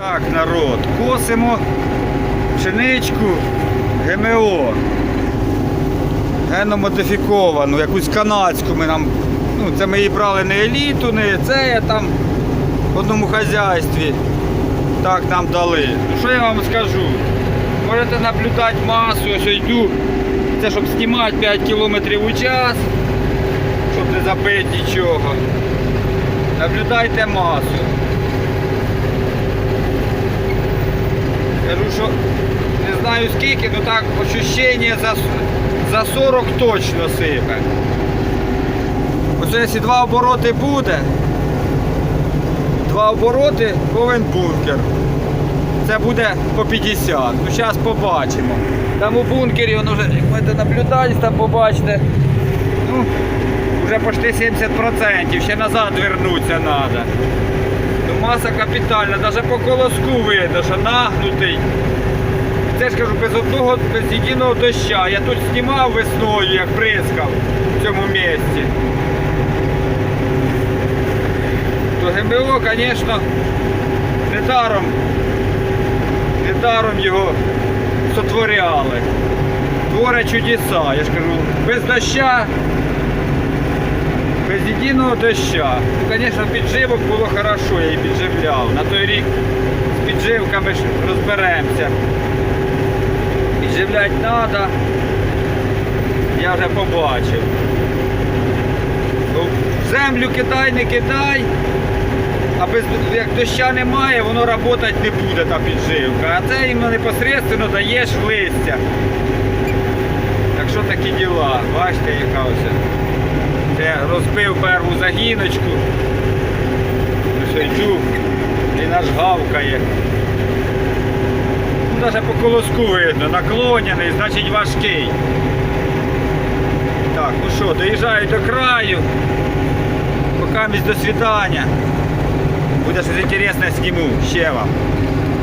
Так, народ, косимо пшеничку ГМО. Геномодифіковану, якусь канадську ми нам. Ну, це ми її брали не еліту, не це я там в одному хазяйстві. Так нам дали. Ну що я вам скажу? Можете наблюдати масу, ось йду. Це щоб знімати 5 км у час, щоб не забити нічого. Наблюдайте масу. Кажу, що не знаю скільки, ну так ощущення за, за 40 точно сипе. Ось якщо два обороти буде, два обороти повинен бункер. Це буде по 50. Ну зараз побачимо. Там у бункері воно вже, як будете наблюдати, там побачите. Ну, вже почти 70%, ще назад вернуться треба. Маса капітальна, навіть по колоску видно, що нагнутий. Це ж кажу, без одного, без єдиного доща. Я тут знімав весною, як бризкав в цьому місці. То ГМО, звісно, недаром, недаром його сотворяли. Творять чудеса, я ж кажу, без доща, без єдиного доща. Ну, звісно, підживок було хорошо, я її підживляв. На той рік з підживками ж розберемося. Підживляти треба. Я вже побачив. Ну, в Землю кидай, не кидай. А без як доща немає, воно працювати не буде та підживка. А це іменно непосередньо даєш листя. Так що такі діла, бачите, яка ось. Це розбив перву загіночку. Йду і наш гавкає. Ну, Навіть по колоску видно, наклоняний, значить важкий. Так, ну що, доїжджаю до краю. Місць до свидання. Буде щось інтересне зніму ще вам.